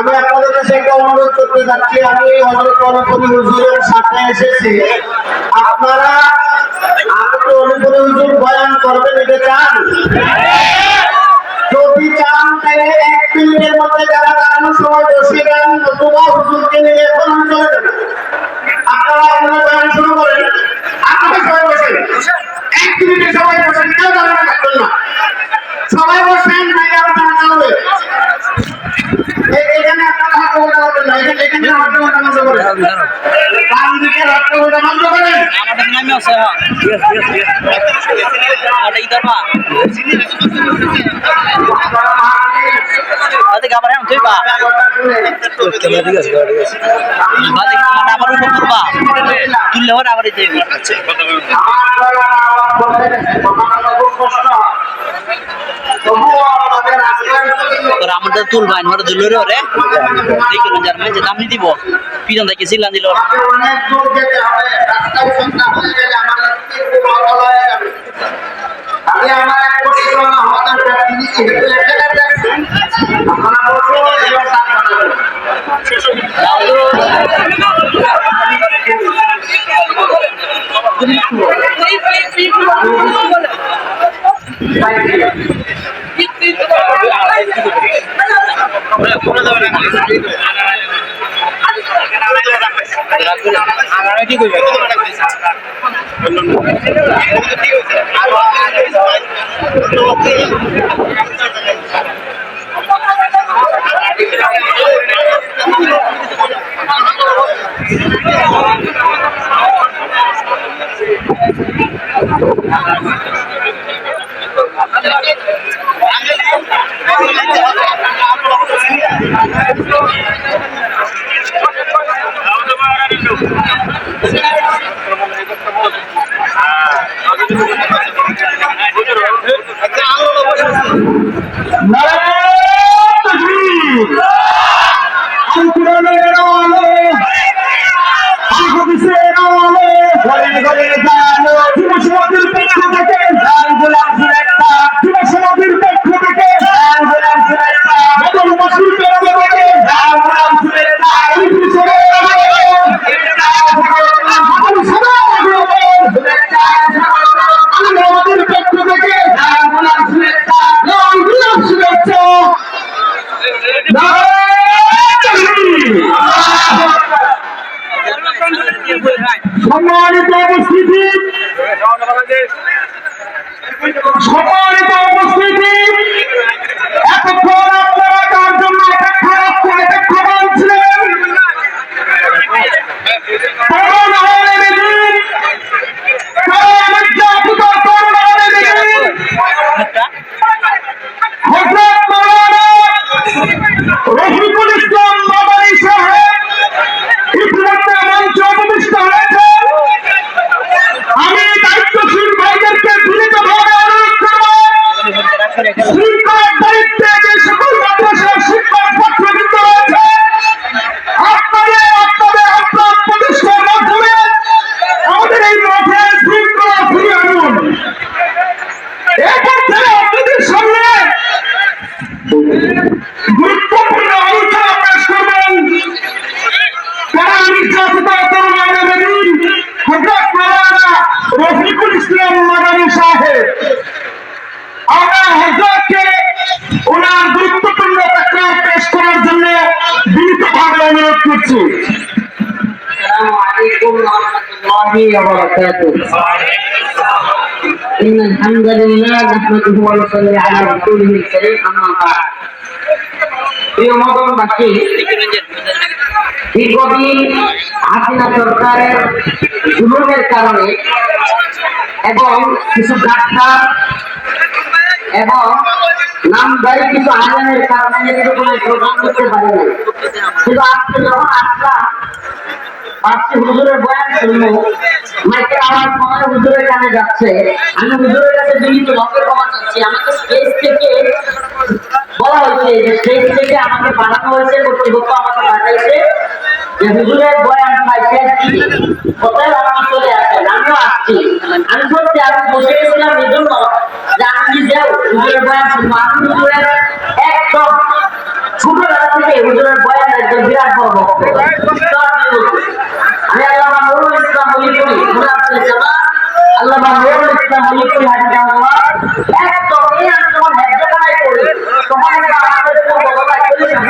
আমি আপনাদের কাছে একটা অনুরোধ করতে যাচ্ছি। আমি হজরত অনুপরি হুজুরের সাথে এসেছি। আপনারা আমি অনুপরি হুজুর বয়ান করবেন, এটা চান? যদি চান, তাহলে এক মিনিটের মধ্যে যারা দাঁড়ানোর সময় বসে দেন, নতুবা হুজুরকে নিয়ে এখন চলে যাবেন আপনারা আপনার বয়ান শুরু করেন। আপনারা সবাই বসেন। এক মিনিটে সবাই বসেন, কেউ দাঁড়ানো থাকবেন না। সবাই বসেন, নাকি আরও টানা আমাদের নামে আছে হ্যাঁ। আমাদের ইদার মা আদিকে আবার এমন তুই বা বাদিক তোমার আবার উপর তুলবা তোর আমাদের তুলবাই হরে তুললে রে। ওরে দেখি যার মানে দাম নি দিব। পিছন থেকে সিলান দিল। আমাদের আমার এক কোটি টাকা হওয়ার السلام عليكم ورحمة الله وبركاته إن الحمد لله نحمده ونصلي على رسوله الكريم أما بعد প্রিয় মদনবাসী দীর্ঘদিন হাসিনা সরকারের জুলুমের কারণে এবং কিছু গাঠা এবং নামদারি কিছু আইনের কারণে কোনো প্রোগ্রাম করতে পারে না শুধু আজকে যখন আসলাম আজকে হুজুরের বয়ান শুনব, মাইকে আমার সময় হুজুরের কানে যাচ্ছে। আমি হুজুরের কাছে বিনীত ভক্তের ক্ষমা চাচ্ছি আমাকে স্টেজ থেকে বলা হয়েছে যে স্টেজ থেকে আমাকে পাঠানো হয়েছে, কর্তৃপক্ষ আমাকে পাঠাইছে যে হুজুরের বয়ান পাইছে কি? কোথায় আপনি চলে আসেন আমিও আসছি। আমি সত্যি আমি বসে গেছিলাম এই জন্য যে আমি যাও? হুজুরের বয়ান শুনব। আমি হুজুরের একদম ছোটবেলা থেকে হুজুরের বয়ান একজন বিরাট বড় ভক্ত আমি আল্লাহ নুরুল ইসলাম মনে আল্লাহ নুরুল ইসলাম মলিপুরি হাজিরাহুল্লাহ একদম এই আমি যখন হেডজামানায় পড়ি তখন একটা আমাদের একটা বড় একটা সাহায্য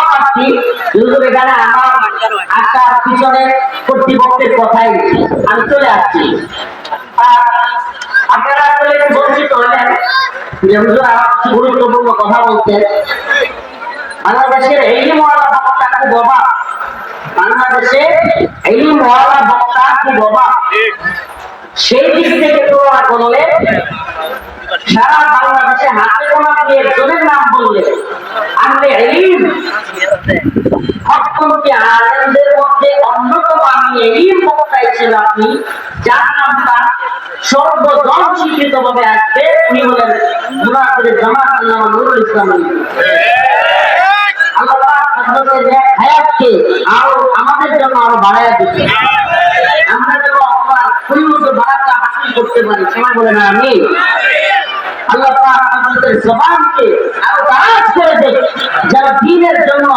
হুজুর এখানে আমার আসার পিছনে কর্তৃপক্ষের কথাই আমি চলে আসছি। আর আপনারা আসলে বঞ্চিত হলেন। যে হুজুর গুরুত্বপূর্ণ কথা বলতেন বাংলাদেশের এই মহলা বক্তা খুব অভাব বাংলাদেশে এই মহলা বক্তা খুব অভাব সেই দিক থেকে তুলনা করলে সারা বাংলাদেশে হাতে দিয়ে একজনের নাম বললে আমি এই হিসেবে আপনি যার নামটা সর্বজন স্বীকৃত ভাবে আসবে উনি হলেন মুরাদের জামাত আল্লাহ নুরুল ইসলাম আমাদের জন্য আরও বাড়াইয়া দিচ্ছে আমরা যেন হাসিল করতে পারি। সময় বলে না আমি আল্লাহ পাক আমাদের জবানকে আরও দারাজ করে দেয় যারা দিনের জন্য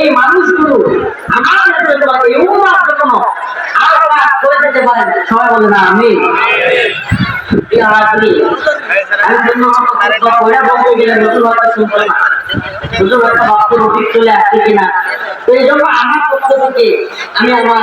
এই মানুষগুলো আমাদের জন্য, এই উম্মার জন্য আরও কাজ করে যেতে পারেন, সবাই বলে না আমি আমি আমার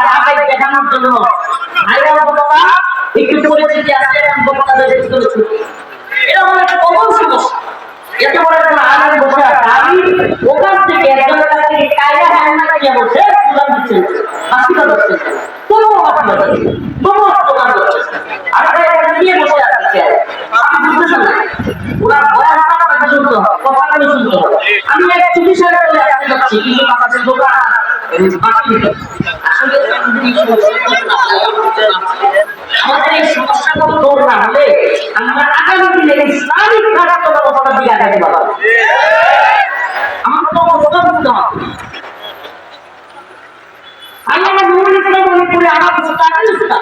আমি আসলে আমাদের এই সমস্যাগুলো দূর না হলে আমরা আগামী দিনে ইসলামিক ব্যবস্থার দিকে আগাতে পারব আমার তো উত্তর দিতে হবে আমি আমার নুরুল ইসলাম মনে করে আমার কিছু টাকা দিচ্ছি না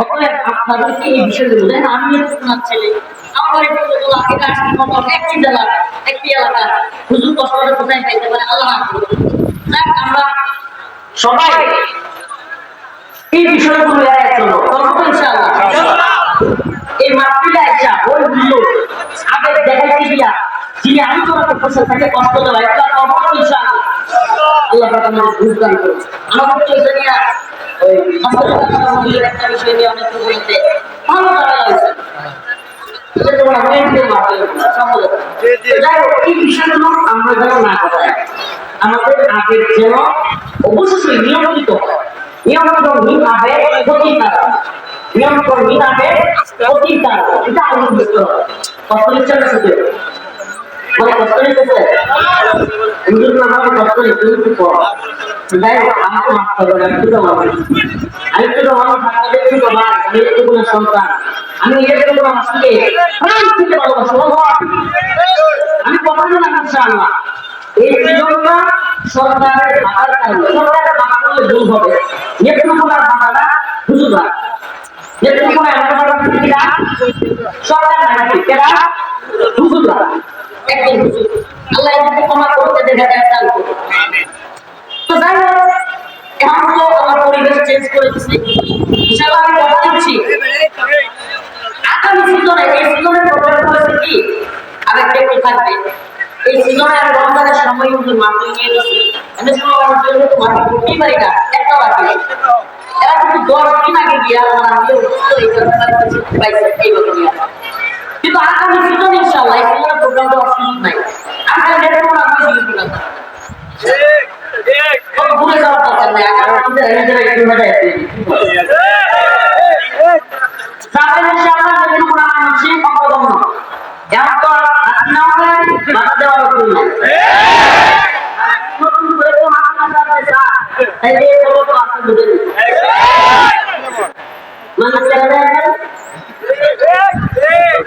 অতএব আপনাদেরকে এই বিষয়গুলো দেখেন আমি ওনার ছেলে। আমার বাড়ি আগে একটি জেলা একটি এলাকা। হুজুর কষ্ট করে কোথায় খাইতে পারে? আল্লাহ আমরা সবাই। এই বিষয়গুলো এড়াই চলো। তখন ইনশাআল্লাহ। এই মাতৃটা একটা ওই হুজুর আবেগ দেখাইতে গিয়া যিনি আমি করতেছেন তাকে কষ্ট দেওয়া একটা কবর ইনশাআল্লাহ। আল্লাহ পাক আমাদের করুন। এটা ওই মন্দিরের একটা বিষয় জানা লাগছে আমরা যেন না আমাদের আবেগ যেন অবশ্যই হয় মিন ক্ষতি কারণ নিয়ন্ত্রণ মিন আবেগ ক্ষতি কারণ এটা আমাদের বুঝতে হবে সন্তান আমি নিজের কোনো মানুষকে প্রাণ থেকে ভালোবাসি আমি কখনো না। ইনশাআল্লাহ এই জীবনটা সরকারের ভাড়ার কারণে সরকারের ভাড়া করলে ভুল হবে নেত্রকোনার সরকার হুজুরা একজন হুজুর। আল্লাহ এদেরকে ক্ষমা দেখা যায় দান করুন তো যাই হোক, এখন তো আমার পরিবেশ চেঞ্জ করে দিচ্ছি ইনশাআল্লাহ আমি কথা দিচ্ছি। আগামী সিজনে এই সিজনের প্রবলেম হয়েছে কি? আরেকটা একটু থাকবে। এই সিজনে আমি রমজানের সময় কিন্তু মাটি নিয়ে গেছি। আমি সময় আমার জন্য তো মাটি করতেই পারি না একটা বাকি এরা কিন্তু দশ দিন আগে গিয়া আমার আমি তো এই কিছু পাইছি এইভাবে নিয়ে কিন্তু আগামী সিজন ইনশাআল্লাহ, এই সিজনের প্রোগ্রামটা অসুবিধা নাই। আমি দিই দিলাম কোনো নেই দেওয়ার নতুন করে বুঝে মানুষ কেন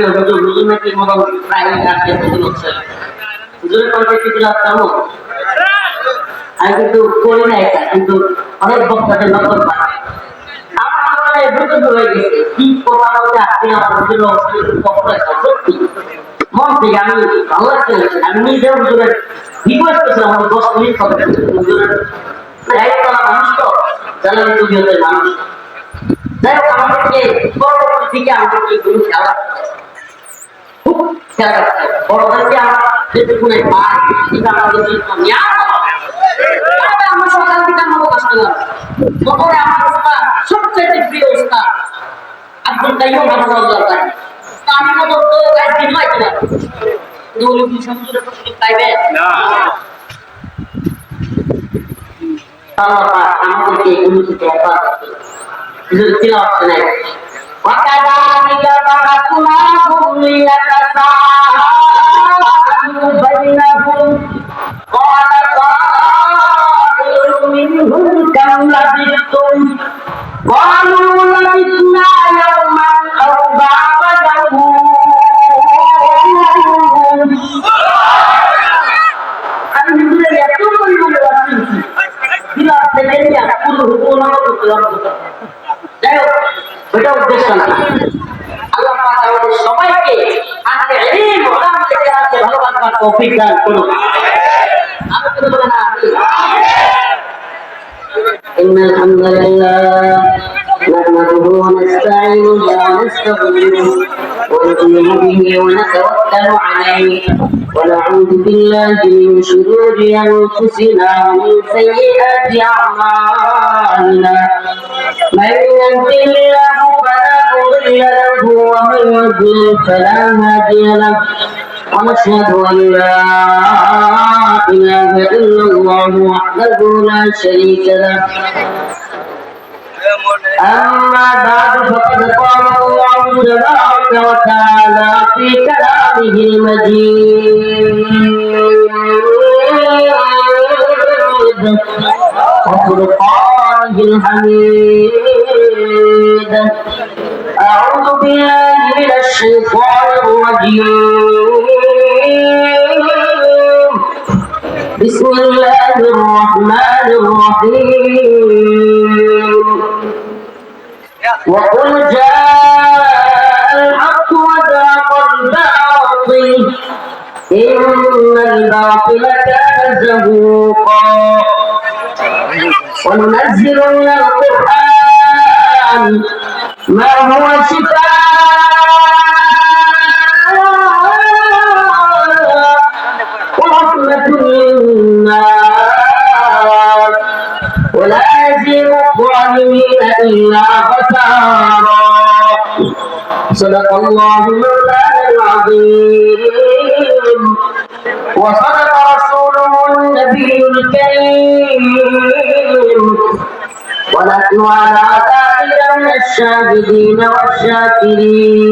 প্রিয় হুজুর হুজুর নাকি মতো প্রায় আসছে হুজুর হচ্ছে। হুজুরের করতে কি দিলাম কেমন আমি কিন্তু করি না এটা, কিন্তু অনেক বক্তাদের নকল পাই আমার মাথায় বুঝতে হয়ে গেছে। কি কথা বলতে আপনি আমার হুজুর অবশ্যই পক্ষ সত্যি। মন থেকে আমি ভালো লাগছে আমি নিজেও হুজুরের রিকোয়েস্ট করেছিলাম, আমার দশ মিনিট হবে। হুজুরের দায়িত্ব মানুষ তো জানালি মানুষ। যাই হোক, আমাদেরকে পরবর্তী থেকে আমাদেরকে এগুলো খেয়াল রাখতে খুব বড়দেরকে আমরা যেটুকুনে পাই এটা আমাদের জন্য নিয়ামত তবে আমরা সকাল থেকে আমরা কষ্ট করব বপরে আমার উস্তাদ সবচেয়ে প্রিয় উস্তাদ আব্দুল কাইয়ুম রহমাতুল্লাহ তাই আমি তো তো গাইড দিন হয় কিনা? দৌলি কি সমুদ্রের প্রশ্ন পাইবে আল্লাহ আমাদেরকে এগুলো থেকে হেফাজত করুন তিলাওয়াত শোনাই وكذلك بعثناهم ليتساءلوا بينهم قال قائل منهم كم لبثتم قالوا لبثنا يوما او بعض يوم Tidak terjadi yang puluh puluh puluh puluh puluh. পুরো হুকুম করতে পারবো যাই হোক ওইটা উদ্দেশ্য না আল্লাহ পাক আমাদের সবাইকে আজকে ইলম ওলামাদের কাছে ভালোবাসবার তৌফিক দান করুন আমি তো বলে না إن الحمد لله نحمده ونستعينه ونستغفره ونؤمن به ونتوكل عليه. ونعوذ بالله من شرور أنفسنا ومن سيئات أعمالنا. من يهده الله فلا مضل له ومن يضلل فلا هادي له. ونشهد أن لا إله إلا الله وحده لا شريك له. أما بعد فقد قال الله تبارك وتعالى في كلامه المجيد وفرقانه الحميد أعوذ بالله من الشيطان الرجيم بسم الله الرحمن الرحيم. وقل جاء الباطل كان زهوقا وننزل من القرآن ما هو شفاء ورحمة للناس ولا يزيد الظالمين إلا خسارا صدق الله مولانا العظيم وصدق الشاهدين والشاكرين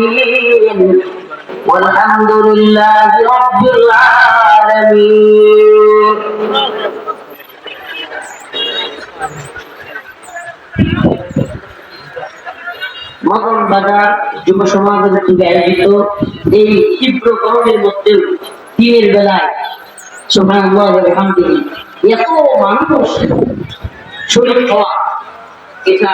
والحمد لله رب العالمين মগন বাজার যুব সমাজের থেকে আয়োজিত এই তীব্র গরমের মধ্যে দিনের বেলায় সোহান এত মানুষ শরীর হওয়া এটা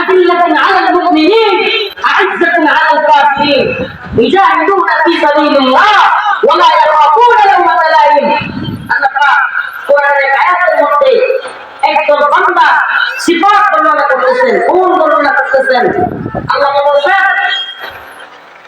أذلة على المؤمنين أعزة على الكافرين يجاهدون في سبيل الله ولا يخافون لومة لائم আল্লাহ পাক কোরআনের আয়াতের মধ্যে একজন বান্দা সিফাত বর্ণনা করতেছেন গুণ বর্ণনা করতেছেন আল্লাহ বলছেন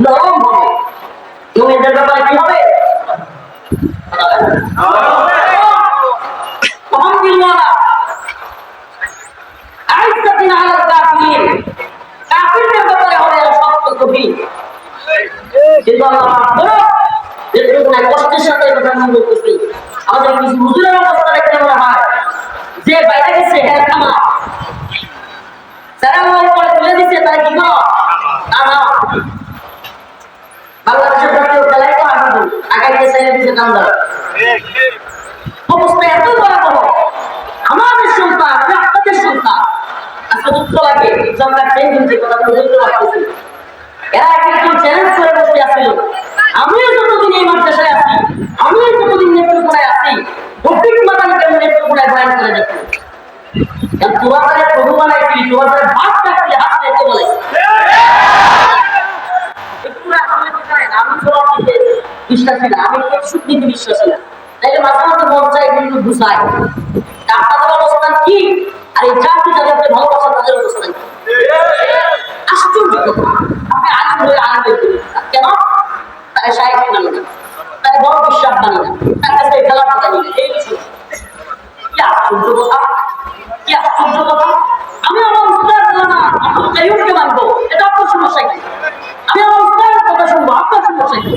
নরম হবে। মুমিনদের ব্যাপারে কি হবে? কখন দিলওয়ালা আইসাতিন আলাল কাফিরিন কাফিরদের ব্যাপারে হবে শক্ত কঠিন কিন্তু আল্লাহ পাক বলো যেটুকু না কষ্টের সাথে কথা আমি বলতেছি আমাদের কিছু হুজুরের অবস্থা দেখতে মনে হয়, যে বাইরে গেছে হ্যাঁ থামা। যারা মোবাইল করে তুলে দিচ্ছে তারা কি করো? না আগাইতে চাইলে দিচ্ছে কামদার অবস্থা এত ভয়াবহ। আমাদের সন্তান আমি আপনাদের সন্তান আজকে দুঃখ লাগে সরকার চেঞ্জ হচ্ছে কথা বলতে পারতেছি এরা একজন চ্যালেঞ্জ করে বসে আসছিল আমিও যতদিন এই মাদ্রাসায় আছি, আমিও যতদিন নেত্রকোনায় আছি মাদানি কেমন নেত্রকোনায় বয়ান করে যাচ্ছে কাছে প্রভু বানাইছি, তোমার কাছে ভাত চাচ্ছি হাত রেখে বলে একটু না আসলে কি জানেন, আমি সবাইকে বিশ্বাসী না। আমি সুকৃতি বিশ্বাসী না। তাইলে মাঝে মাঝে মন চাই কিন্তু ঘুষায় আপনাদের অবস্থান কি? আর এই জাতি যাদেরকে ভালোবাসা, তাদের অবস্থান কি? আশ্চর্য কথা। আপনি আনন্দ হয়ে আনন্দ কেন? তারা সাহিত্য মানি না। তারা বড় বিশ্বাস মানি না। তার কাছে খেলা জানি না। এই কি আশ্চর্য কথা? কি আশ্চর্য কথা? আমি আমার উস্তাদ না আমি কাইয়ুমকে মানবো। এটা আপনার সমস্যা কি? আমি আমার উস্তাদের কথা শুনব, আপনার সমস্যা কি?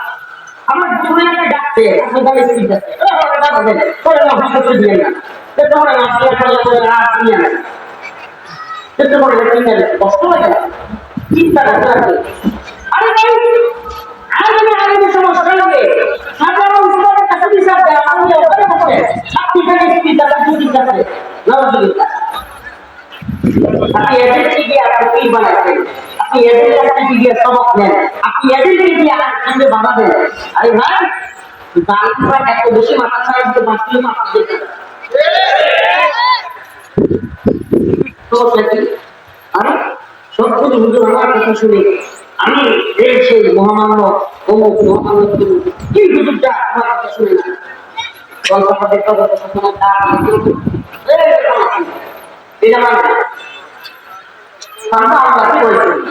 আমার জীবনে ডাকতে আপনি গাড়ি ঠিক আছে না। তো তোমরা না, গেল। চিন্তা করতে লাগবে। আরে ভাই, আলেমে আলেমে সমস্যা হবে। সাধারণ উস্তাদের কাছে বিচার দেয়, আমি ওখানে বসে, আপনি খালি স্ত্রীর কাছে, স্ত্রীর কাছে। নাউজুবিল্লাহ। আপনি এদেরকে দিয়ে আপনি পীর বানাচ্ছেন আপনি এদের কাছ গিয়ে সবক নেন? আপনি এদেরকে দিয়ে আপনাদের বাধা দেন? আরে ভাই গালিবা এত বেশি মাথা ছাড়া দিতে বাঁচলে আপনাদের সমস্যা কি? আরে সত্যি হুজুর আমার কথা শুনে আমি এই সেই মহামান্য অমুক মহামান্য কি হুজুরটা আমার কথা শুনে না। গল্প কথা কথা কথা তার এটা আমরা কি বলছি